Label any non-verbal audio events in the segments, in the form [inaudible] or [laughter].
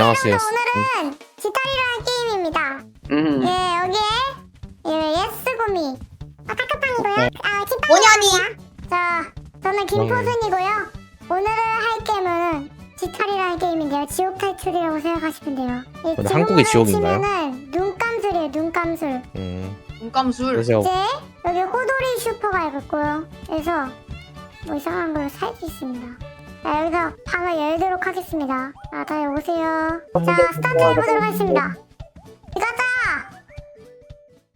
안녕하세요. 아, 오늘은 지탈이로 한 게임입니다. 음. 예, 여기에 예, 예스고미. 아, 카카팡이고요. 네. 아, 지팡이. 저, 저는 네. 김포순이고요. 오늘은 할 게임은 지탈이라는 게임인데요. 지옥 탈출이라고 생각하시면 돼요. 예, 한국의 지옥인가요? 눈감술이에요. 눈감술. 음. 눈감술. 이제 여기 호돌이 슈퍼가 있고요. 그래서 뭐 이상한 걸살수 있습니다. 자, 여기서 방을 열도록 하겠습니다. 아, 다들 오세요. 자, 스타트 해보도록 하겠습니다. 이거다!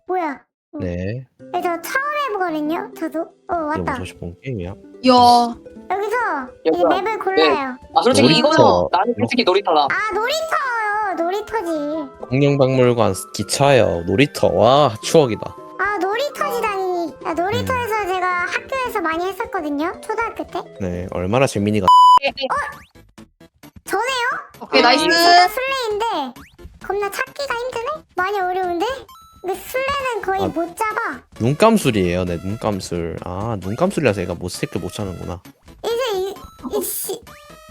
뭐야? 음. 네. 예, 저 처음 해보거든요, 저도. 어, 왔다. 뭐 게임이야. 야, 여기서 이 맵을 골라요. 네. 아 솔직히 이거는 나는 솔직히 놀이터다. 아, 놀이터요. 놀이터지. 공룡박물관 기차요 놀이터 와 추억이다. 아, 놀이터지 다니. 아, 놀이터에 많이 했었거든요. 초등학교 때. 네, 얼마나 재민이가 어? 전에요? 오케이 아, 나이스. 제가 술래인데 겁나 찾기가 힘드네? 많이 어려운데? 근데 술래는 거의 아. 못 잡아. 눈감술이에요. 네, 눈감술. 아, 눈감술이라서 얘가 못 새끼 못 차는구나. 이제 이씨.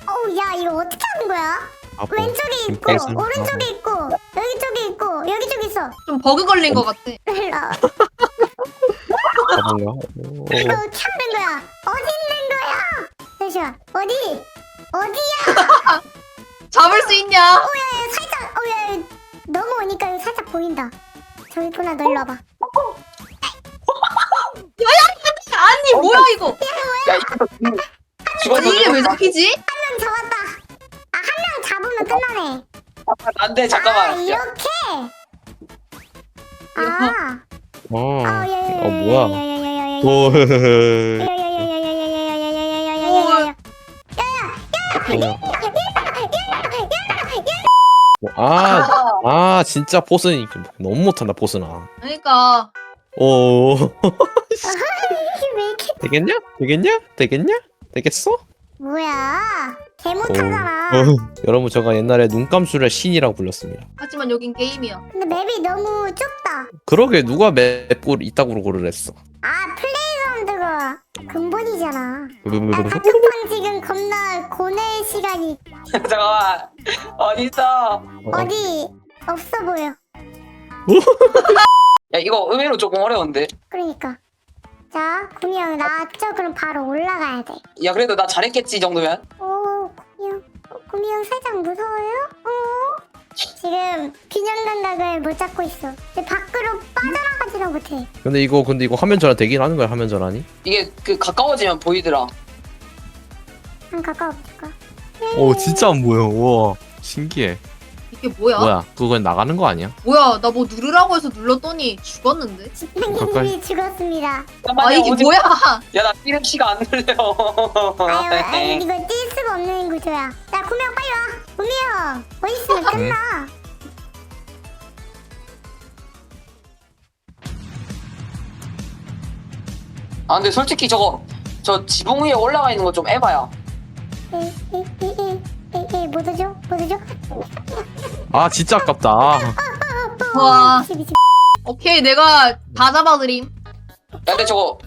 어야 이거 어떻게 하는 거야? 아, 뭐. 왼쪽에 있고, 김팔순. 오른쪽에 있고, 여기 쪽에 있고, 여기 쪽에 있어. 좀 버그 걸린 것 같아. 나, 아, 뭔가. 오. 이거 캬 어디야? 어디? 어디야? 잡을 수 있냐? 왜 살짝 어왜 넘어오니까 살짝 보인다. 저기 있구나 너 일로 와봐. 아니 뭐야 이거? 야 이거 죽었어. 이게 왜 잡히지? 한 명 잡았다. 아 한 명 잡으면 끝나네. 안돼 잠깐만. 야, 이렇게. 아. 어, 아, 예, 예, 예, 뭐야. 예, 예, 예, 예, 예, 오, 아, 아, 아, 진짜 포스는 너무 못한다, 포스나. 그러니까 어. 오, 되겠냐? 되겠냐? 되겠냐? 되겠어? 뭐야? 개 못하잖아. 어. [laughs] 여러분, 제가 옛날에 눈감술의 신이라고 불렸습니다. 하지만 여긴 게임이야. 근데 맵이 너무 좁다. 그러게 누가 맵골 이따구로 고를 했어. 아, 풀 근본이잖아. 음. 아 카톡방 지금 겁나 고뇌 시간이 [laughs] 잠깐만 어디 있어 어디 없어 보여. 야 이거 의외로 조금 어려운데 그러니까. 자, 구미 형 나왔죠? 그럼 바로 올라가야 돼. 야 그래도 나 잘했겠지 이 정도면 오, 구미 형. 어, 구미 형 살짝 무서워요? 어? 지금 균형 감각을 못 잡고 있어. 이제 밖으로 빠져나가지를 못해. 근데 이거 근데 이거 화면 전환 되긴 하는 거야 화면 전환이? 이게 그 가까워지면 보이더라 한 가까워 볼까? 오 진짜 안 보여. 와 신기해. 이게 뭐야? 뭐야 그건 나가는 거 아니야? 뭐야? 나 뭐 누르라고 해서 눌렀더니 죽었는데? 집행님이 [laughs] 죽었습니다. 아 이게 뭐야? 야나 이름치가 안 들려 아유, 아유, [laughs] 이거 뛸 수가 없는 구조야. 야, 구미 형, 어디 있으면 끝나. 아 근데 솔직히 저거 저 지붕 위에 올라가 있는 거 좀 에바야 에, 에, 에, 에, 에, 에, 못 오죠? 못 오죠? 아 진짜 아깝다. 아, 와. 미치, 미치. 오케이 내가 다 잡아드림. 야 근데 저거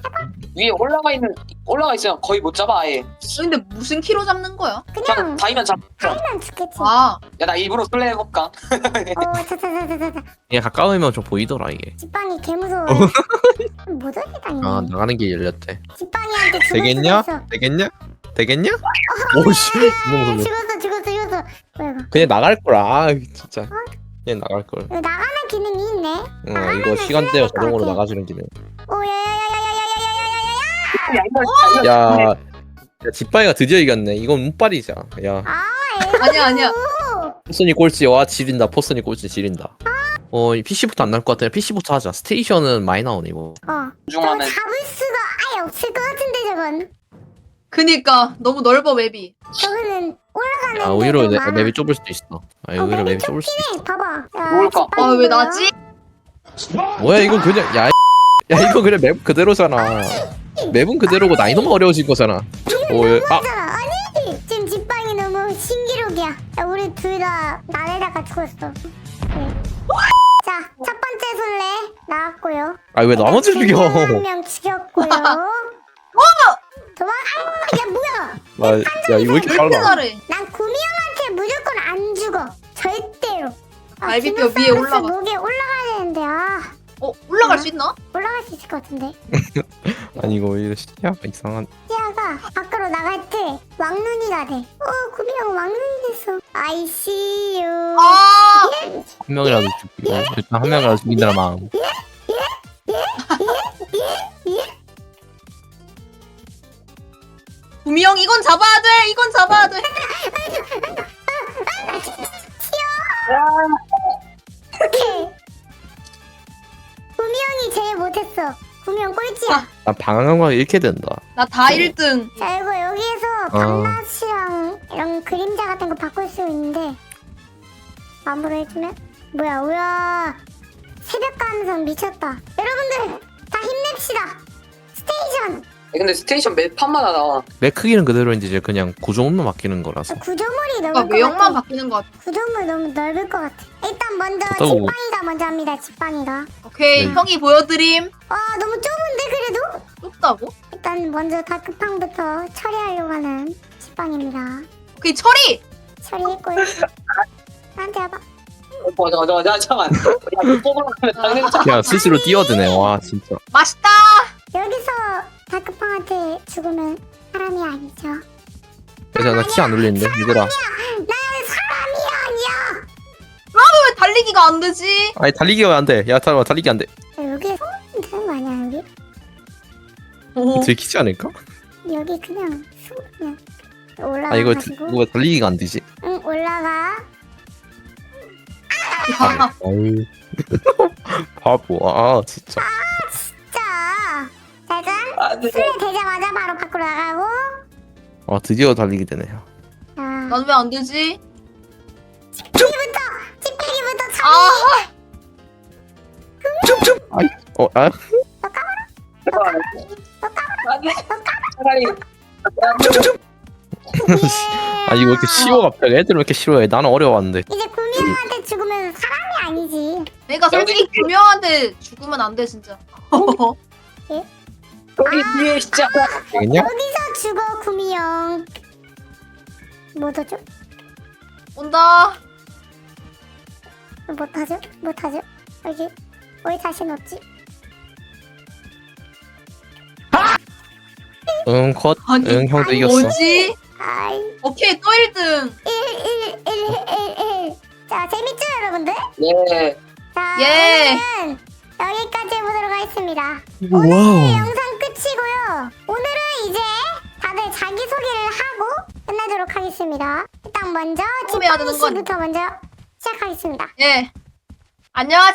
위에 올라가 있는 올라가 있으면 거의 못 잡아 아예 근데 무슨 키로 잡는 거야? 그냥 그냥 다이면 잡 하면 죽겠지. 아야나 일부러 술래 해볼까 오, 자자자자자. 얘 가까우면 좀 보이더라 이게. 집방이 개 무서워. 못 오게 다니네. 아 나가는 게 열렸대. 집방이한테 죽을 되겠냐? 수가 있어. 되겠냐? 되겠냐? 오씨 아. 죽었어, 죽었어, 죽었어. 뭐야 이거? 그냥 나갈 걸. 아 진짜. 그냥 나갈 걸. 이거 나가는 기능이 있네. 어 이거 시간대가 자동으로 나가주는 기능. 오, 야 야 야, 야 집바이가 드디어 이겼네. 이건 운빨이자. 야 아, [laughs] 아니야 아니야. 포스니 꼴찌 와 지린다. 포스니 꼴찌 지린다. 어, 이 PC부터 안 나올 것 같아. PC부터 하자. 스테이션은 많이 나오네 이거. 어. 저거 중하면 잡을 수가 아예 없을 것 같은데 저건. 그니까 너무 넓어 맵이. 저거는 올라가는 아 오히려 데도 내, 많아. 맵이 좁을 수도 있어. 아 어, 오히려 맵이 맵이 좁을 수도 있어. 네, 봐봐. 야, 뭘까? 아 왜? 나지? 뭐야 이거 그냥 야, 이- 야 이거 그냥 맵 그대로잖아. 맵은 그대로고 난이도만 어려워진 거잖아. 오, 예. 아, 맞아. 아니 지금 집방이 너무 신기록이야. 야, 우리 둘 다 나에다가 죽었어. 네. 자, 첫 번째 술래 나왔고요. 아 왜 나머지 죽여? 한명 죽였고요. [laughs] 도망. 아, 야 뭐야? 아, 야 이거 왜 이렇게 빨라? 잘해? 난 구미 형한테 무조건 안 죽어. 절대로. 아, 갈비뼈 위에 디노사우루스 올라가. 목에 올라가야 되는데 아 어 올라갈 수 있나? 올라갈 수 있을 것 같은데. 아니 이거 이거 시야가 이상한 시아가 밖으로 나갈 때 왕눈이가 돼. 어 구비형 왕눈이 됐어. I see you. 아 한 명이라도 죽이고 일단 한 명이라도 죽인다는 마음 구미형 이건 잡아야 돼. 이건 잡아야 돼. 구미형 꼴찌야. 나 방황과 이렇게 된다. 나 다 1등. 자 이거 여기에서 밤낮이랑 이런 그림자 같은 거 바꿀 수 있는데 마무리 해주면? 뭐야 우와. 새벽 감성 미쳤다. 여러분들 다 힘냅시다. 스테이션 근데 스테이션 몇 판마다 나와. 내 크기는 그대로인데 이제 그냥 구조물만 바뀌는 거라서 구조물이 그러니까 넓을 것 외형만 같아 바뀌는 것 같아. 구조물 너무 넓을 것 같아 일단 먼저 또 뭐. 집방이가 먼저 합니다 집방이가 오케이 네. 형이 보여드림. 와 너무 좁은데 그래도? 좁다고? 일단 먼저 다크팡부터 처리하려고 하는 집방입니다 오케이 처리. 처리했고요 나한테 와봐 어, 잠깐, 잠깐, 잠깐. 야, 못 뽑으면 당연히 자. 그냥 스스로 뛰어드네 와 진짜 맛있다. 여기서 다크팡한테 죽으면 사람이 아니죠. 그래서 나 키 안 올리는데 얘들아 난 사람이 아니야. 왜 달리기가 안 되지? 아니 달리기가 안 돼 야 잠깐만 달리기 안돼 야, 여기 숨으면 되는 거 아니야 여기? 오. 들키지 않을까? 여기 그냥 숨으면 아 올라가 이거 가지고 달리기가 안 되지? 응 올라가. 아, 아유 [laughs] 바보 아 진짜 자 아, 네. 술에 되자마자 바로 밖으로 나가고. 아 드디어 달리게 되네요 자 난 왜 안 되지? 집배기부터 집배기부터 차. 아어 아? 차라리. 예. 아니 이거 왜 이렇게 쉬워 갑자기 애들 왜 이렇게 싫어해 나는 어려웠는데 이제 구미형한테 죽으면 사람이 아니지. 내가 솔직히 구명한테 죽으면 안 돼 진짜. [laughs] 여기 뒤에 진짜. 되겠냐? 여기서 죽어 구미형. 못하죠? 온다. 못하죠? 못하죠? 여기 왜 자신 없지? 응 컷 아니, 응 형도 아니, 이겼어 뭐지? 아이 오케이 또 1등. 1 1 1 1 1자 재밌죠 여러분들? 네. 자 예. 오늘은 여기까지 해보도록 하겠습니다 와우 영상 끝이고요 오늘은 이제 다들 자기소개를 하고 끝내도록 하겠습니다 일단 먼저 해야 되는 씨부터 먼저 시작하겠습니다 예. 안녕하세요.